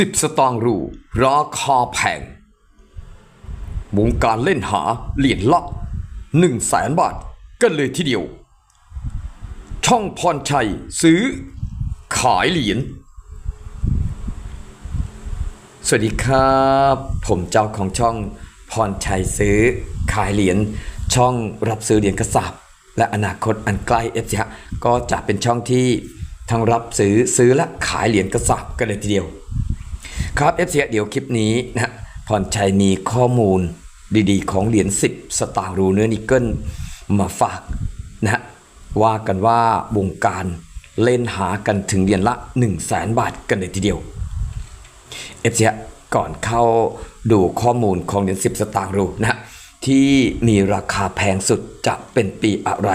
สิบสตางค์รู ราคาแพง วงการเล่นหาเหรียญละหนึ่งแสนบาทกันเลยทีเดียว ช่องพรชัยซื้อ ขายเหรียญ สวัสดีครับ ผมเจ้าของช่องพรชัยซื้อ ขายเหรียญ ช่องรับซื้อเหรียญกระสาบและอนาคตอันใกล้เอฟซีก็จะเป็นช่องที่ทั้งรับซื้อซื้อและขายเหรียญกระสาบกันเลยทีเดียว ครับเอฟซีเดี๋ยวคลิปนี้นะพรชัยมีข้อมูลดีๆ ของเหรียญ 10 สตางค์รูเนื้อนิกเกิลมาฝากนะฮะว่ากันว่าวงการเล่นหากันถึงเหรียญละ 1 0 0 0 0แสนบาทกันเลยทีเดียวเอฟซีก่อนเข้าดูข้อมูลของเหรียญ 10 สตางค์รูนะฮะที่มีราคาแพงสุดจะเป็นปีอะไร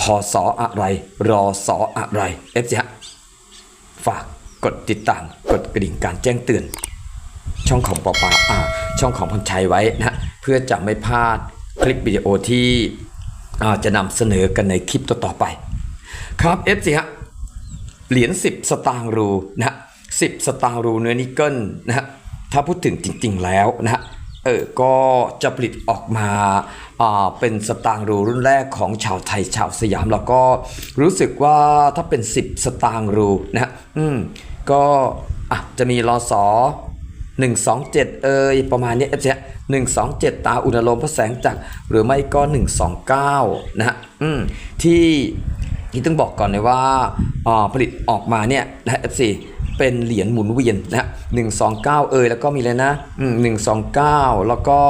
พศอะไร รอสออะไรเอฟซีฝาก กดติดตาม กดกระดิ่งการแจ้งเตือน ช่องของปอปาอ่าช่องของพรชัยไว้นะเพื่อจะไม่พลาดคลิปวิดีโอที่อ่าจะนำเสนอกันในคลิปต่อๆไป ครับเอฟซีฮะเหรียญ10 สตางค์รูนะฮะ10สตางค์รูเนื้อนิกเกิลนะฮะถ้าพูดถึงจริง ๆ แล้วนะฮะเออก็จะผลิตออกมาอ่าเป็นสตางค์รูรุ่นแรกของชาวไทยชาวสยาม แล้วก็รู้สึกว่าถ้าเป็น 10 สตางค์รูนะฮะอืม ก็อะจะมีรอสอ127 เอยประมาณนี้เอฟซี127ตาอุณโลมพระแสงจักรหรือไม่ก็ 129 นะฮะอืมที่ที่ต้องบอกก่อนเลยว่าอ่าผลิตออกมาเนี่ยนะ FC เป็นเหรียญหมุนเวียนนะฮะหนึ่งสองเก้าเอยแล้วก็มีเลยนะหนึ่งสองเก้าแล้วก็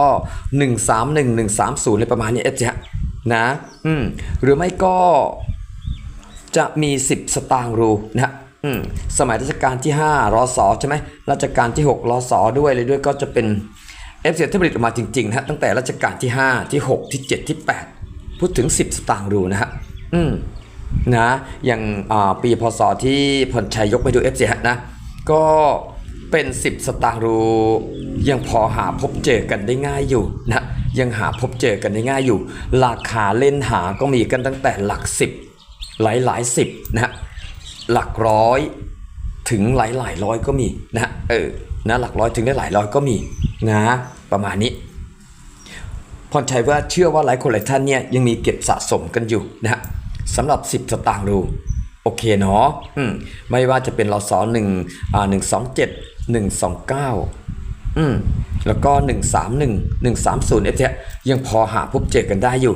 หนึ่งสามหนึ่งหนึ่งสามศูนย์อะไรประมาณนี้ FC ฮะนะอืมหรือไม่ก็จะมี 10 สตางค์รูนะฮะ สมัยรัชกาลที่5รอสอใช่ไหมรัชกาลที่6รอสอด้วยเลยด้วยก็จะเป็นเอฟเซีที่ผลิตออกมาจริงๆนะตั้งแต่รัชกาลที่ 5 ที่ 6 ที่ 7 ที่ 8 พูดถึง 10 สตางค์รูนะฮะอืมนะอย่างปีพศที่พลชัยยกไปดู FC ฮะนะก็เป็น 10 สตางค์รูยังพอหาพบเจอกันได้ง่ายอยู่นะยังหาพบเจอกันได้ง่ายอยู่ ราคาเล่นหาก็มีกันตั้งแต่หลัก 10 หลายหลายสิบนะ หลักร้อยถึงหลายหลายร้อยก็มีนะเออนะหลักร้อยถึงได้หลายร้อยก็มีนะประมาณนี้พรชัยว่าเชื่อว่าหลายคนหลายท่านเนี่ยยังมีเก็บสะสมกันอยู่นะสำหรับ 10 สตางค์รูโอเคเนาะอืมไม่ว่าจะเป็นรสหนึ่งอ่าหนึ่งสองเจ็ดหนึ่งสองเก้าอืมแล้วก็หนึ่งสามหนึ่งหนึ่งสามศูนย์เอฟยังพอหาพบเจอกันได้อยู่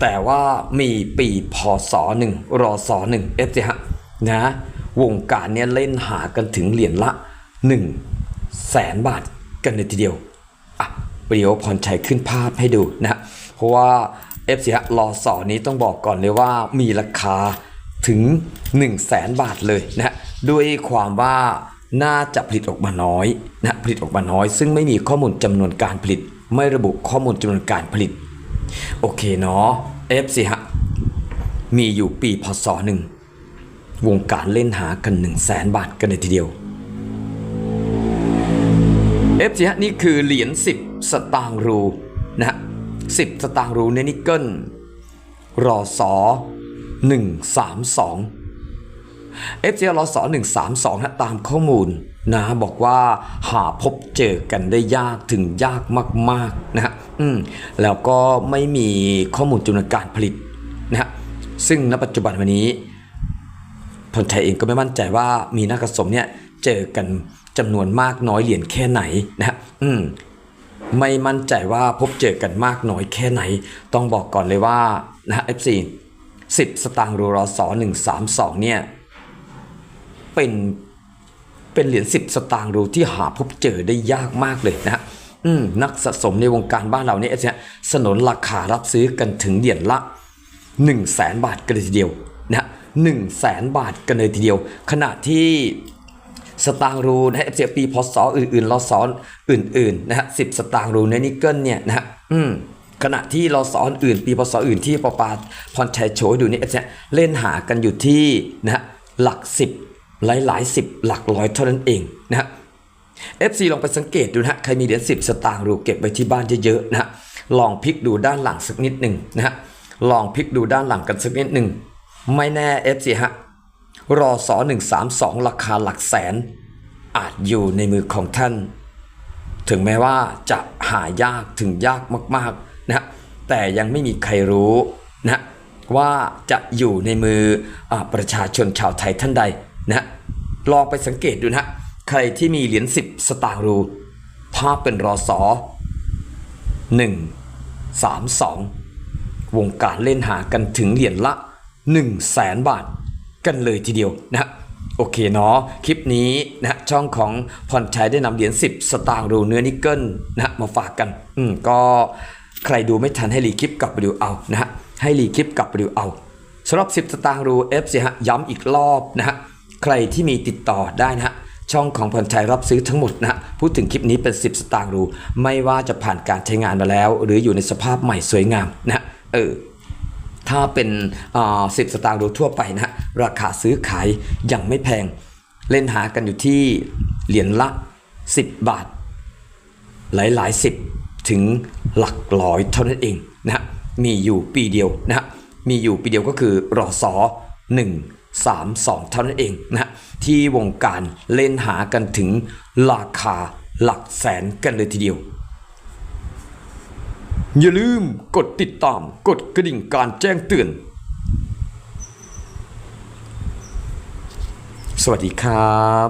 แต่ว่ามีปีพศหนึ่งรอสอหนึ่งเอฟฮะ นะวงการเนี่ยเล่นหากันถึงเหรียญละ1แสนบาทกันเลยทีเดียวอะเดี๋ยวพรชัยขึ้นภาพให้ดูนะเพราะว่า f อ r รอสอนี้ต้องบอกก่อนเลยว่ามีราคาถึง 1 0 0 0 0แสนบาทเลยนะด้วยความว่าน่าจะผลิตออกมาน้อยนะผลิตออกมาน้อย ซึ่งไม่มีข้อมูลจำนวนการผลิต ไม่ระบุข้อมูลจำนวนการผลิต โอเคเนาะ f อ r มีอยู่ปีพศหนึ่ง วงการเล่นหากัน 1 0 0 0 0แสนบาทกันเลยทีเดียวเอฟซีฮะนี่คือเหรียญ10 สตางค์รูนะฮะ10สตางค์รูเนนิกเกิลรอสอ132 f อ r รอสอ132ฮะตามข้อมูลนะบอกว่าหาพบเจอกันได้ยากถึงยากมากๆนะฮะอืมแล้วก็ไม่มีข้อมูลจำนวนการผลิตนะฮะซึ่งณปัจจุบันวันนี้ พลชัยเองก็ไม่มั่นใจว่ามีนักสะสมเนี่ยเจอกันจำนวนมากน้อยเหรียญแค่ไหนนะฮะอืมไม่มั่นใจว่าพบเจอกันมากน้อยแค่ไหน ต้องบอกก่อนเลยว่านะฮะ FC 10 สตางค์รูรอสอ132 เนี่ย เป็นเป็นเหรียญ10 สตางค์รูที่หาพบเจอได้ยากมากเลยนะฮะอืมนักสะสมในวงการบ้านเราเนี่ยเนี่ยสนนราคารับซื้อกันถึงเหรียญละ 1 0 0 0 0แสนบาทกันเลยทีเดียวนะ ฮะหนึ่งแสนบาทกันเลยทีเดียว ขณะที่สตางรูนะฮะเสียปีพศอื่นๆรอสอนอื่นๆนะฮะสิสตางรูในนิกเกิลเนี่ยนะฮะอืมขณะที่รอสอนอื่น ปีพศอื่นที่ปปาพรชัยโชว์ให้ดูเนี่ยเนี่ยเล่นหากันอยู่ที่นะฮะหลักสิบหลายหลายสิบหลักร้อยเท่านั้นเองนะฮะ FC ลองไปสังเกตดูนะฮะใครมีเหรียญ10สตางค์รูเก็บไว้ที่บ้านเยอะๆนะฮะลองพลิกดูด้านหลังสักนิดหนึ่งนะฮะลองพลิกดูด้านหลังกันสักนิดหนึ่ง ไม่แน่ FC ฮะ รอสอ132 ราคาหลักแสน อาจอยู่ในมือของท่าน ถึงแม้ว่าจะหายากถึงยากมากๆนะแต่ยังไม่มีใครรู้นะว่าจะอยู่ในมืออประชาชนชาวไทยท่านใดนะลองไปสังเกตดูนะฮะใครที่มีเหรียญ10 สตางค์รู ถ้าเป็นรอสอ1 3 2 วงการเล่นหากันถึงเหรียญละ 1 0 0 0 0แสนบาทกันเลยทีเดียวนะโอเคเนาะคลิปนี้นะช่องของพรชัยได้นำเหรียญ10 สตางค์รูเนื้อนิกเกิลนะมาฝากกัน อืมก็ใครดูไม่ทันให้รีคลิปกลับไปดูเอานะฮะให้รีคลิปกลับไปดูเอาสำหรับ 10 สตางค์รู F สิฮะย้ำอีกรอบนะฮะใครที่มีติดต่อได้นะฮะช่องของพรชัยรับซื้อทั้งหมดนะฮะพูดถึงคลิปนี้เป็น 10 สตางค์รู ไม่ว่าจะผ่านการใช้งานมาแล้ว หรืออยู่ในสภาพใหม่สวยงามนะเออ ถ้าเป็นสิบสตางค์รูทั่วไปนะฮะราคาซื้อขายยังไม่แพง เล่นหากันอยู่ที่เหรียญละ 10 บาท หลายหลายสิบถึงหลักร้อยเท่านั้นเองนะฮะมีอยู่ปีเดียวนะฮะมีอยู่ปีเดียวก็คือรอสอ1 3 2 เท่านั้นเองนะฮะที่วงการเล่นหากันถึงราคาหลักแสนกันเลยทีเดียว อย่าลืมกดติดตามกดกระดิ่งการแจ้งเตือน สวัสดีครับ